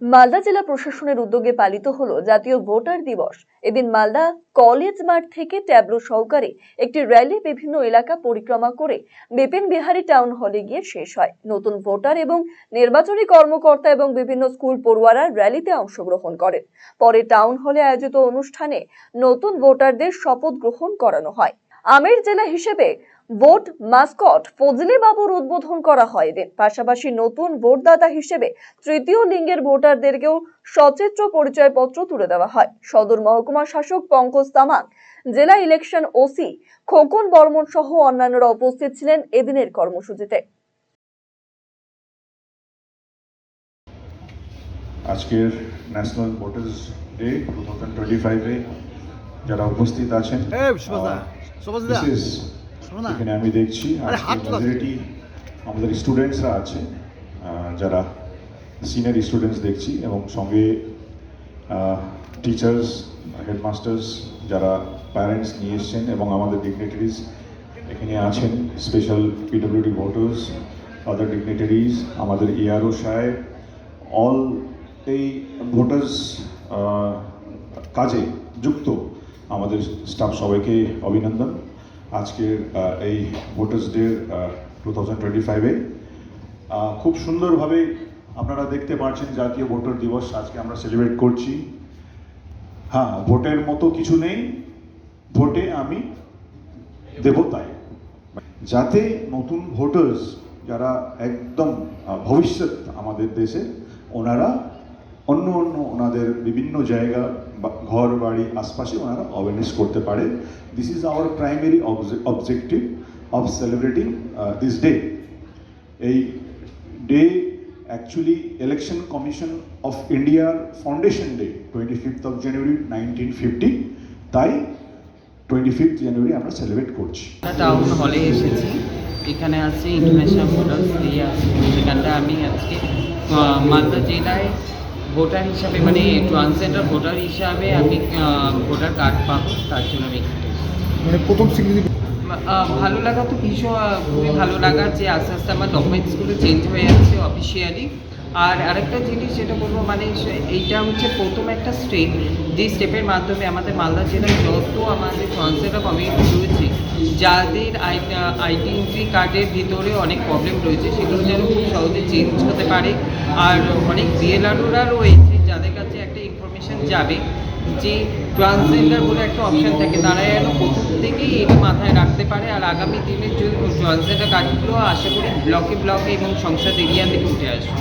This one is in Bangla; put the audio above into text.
মালদা জেলা প্রশাসনের উদ্যোগে পালিত হলো জাতীয় ভোটার দিবস। এদিন মালদা কলেজ মাঠ থেকে ট্যাবলো সহকারে একটি র্যালি বিভিন্ন এলাকা পরিক্রমা করে বিপিন বিহারী টাউন হলে গিয়ে শেষ হয়। নতুন ভোটার এবং নির্বাচনী কর্মকর্তা এবং বিভিন্ন স্কুল পড়ুয়ারা র্যালিতে অংশগ্রহণ করেন। পরে টাউন হলে আয়োজিত অনুষ্ঠানে নতুন ভোটারদের শপথ গ্রহণ করানো হয়। আমের জেলা হিসেবে ভোট মাস্কট ফজলি বাবুর উদ্বোধন করা হয়। এদিন পাশাপাশি নতুন ভোটদাতা হিসেবে তৃতীয় লিঙ্গের ভোটারদেরকেও সচিত্র পরিচয়পত্র তুলে দেওয়া হয়। সদর মহকুমা শাসক পঙ্কজ তামাং জেলা ইলেকশন ওসি খোকন বর্মন সহ অন্যান্যরা উপস্থিত ছিলেন এদিনের কর্মসূচিতে। আজকের national voters day two thousand twenty ফাইভে যারা উপস্থিত আছেন শোনো না। এখানে আমি দেখছি। মেজরিটি আমাদের স্টুডেন্টসরা আছে যারা সিনিয়র স্টুডেন্টস দেখছি এবং সঙ্গে টিচার্স হেডমাস্টার্স যারা প্যারেন্টস নিয়ে এসছেন এবং আমাদের ডিগনিটারিজ এখানে আছেন special PWD voters other dignitaries আমাদের ইআরও সাহেব অল এই ভোটার্স কাজে যুক্ত। আমাদের স্টাফ সবাইকে অভিনন্দন। আজকের এই voters day two thousand twenty ফাইভে খুব সুন্দরভাবে আপনারা দেখতে পাচ্ছেন জাতীয় ভোটার দিবস আজকে আমরা সেলিব্রেট করছি। হ্যাঁ ভোটের মতো কিছু নেই। ভোটে আমি দেব তাই। যাতে নতুন ভোটার্স যারা একদম ভবিষ্যৎ আমাদের দেশে, ওনারা অন্য অন্য ওনাদের বিভিন্ন জায়গা বা ঘর বাড়ি আশপাশে ওনারা অ্যাওয়ারনেস করতে পারে। This is our primary objective of celebrating this day এই day actually election commission of ইন্ডিয়ার foundation day twenty fifth of January nineteen fifty তাই টোয়েন্টি ফিফথ জানুয়ারি আমরা সেলিব্রেট করছি। টাউন হলে এসেছি। এখানে আছে ইন্টারন্যাশনাল ভোটার্স ডে আছে। সেখানটা আমি আজকে মালদা জেলায় ভোটার হিসাবে মানে ট্রান্সজেন্ডার ভোটার হিসাবে আমি ভোটার কার্ড পাবো তার জন্য আমি মানে প্রথম স্বীকৃতি ভালো লাগা তো ভীষণ খুবই ভালো লাগা যে আস্তে আস্তে আমার ডকুমেন্টসগুলো চেঞ্জ হয়ে যাচ্ছে অফিসিয়ালি আর আরেকটা জিনিস যেটা বলব মানে এইটা হচ্ছে প্রথম একটা স্টেপ যে স্টেপের মাধ্যমে আমাদের মালদা জেলার যত আমাদের ট্রান্সজেন্ডার কমিউনিটি রয়েছে যাদের আইডেন্টি কার্ডের ভিতরে অনেক প্রবলেম রয়েছে সেগুলো যেন খুব সহজে চেঞ্জ হতে পারে। আর অনেক বিএলআরওরা রয়েছে, যাদের কাছে একটা ইনফরমেশান যাবে যে ট্রান্সজেন্ডার বলে একটা অপশান থাকে। তারা যেন প্রথম থেকেই এটা মাথায় রাখতে পারে, আর আগামী দিনে ট্রান্সজেন্ডার কাজগুলো আশা করি ব্লকে ব্লকে এবং সংসদ এরিয়া থেকে উঠে আসবে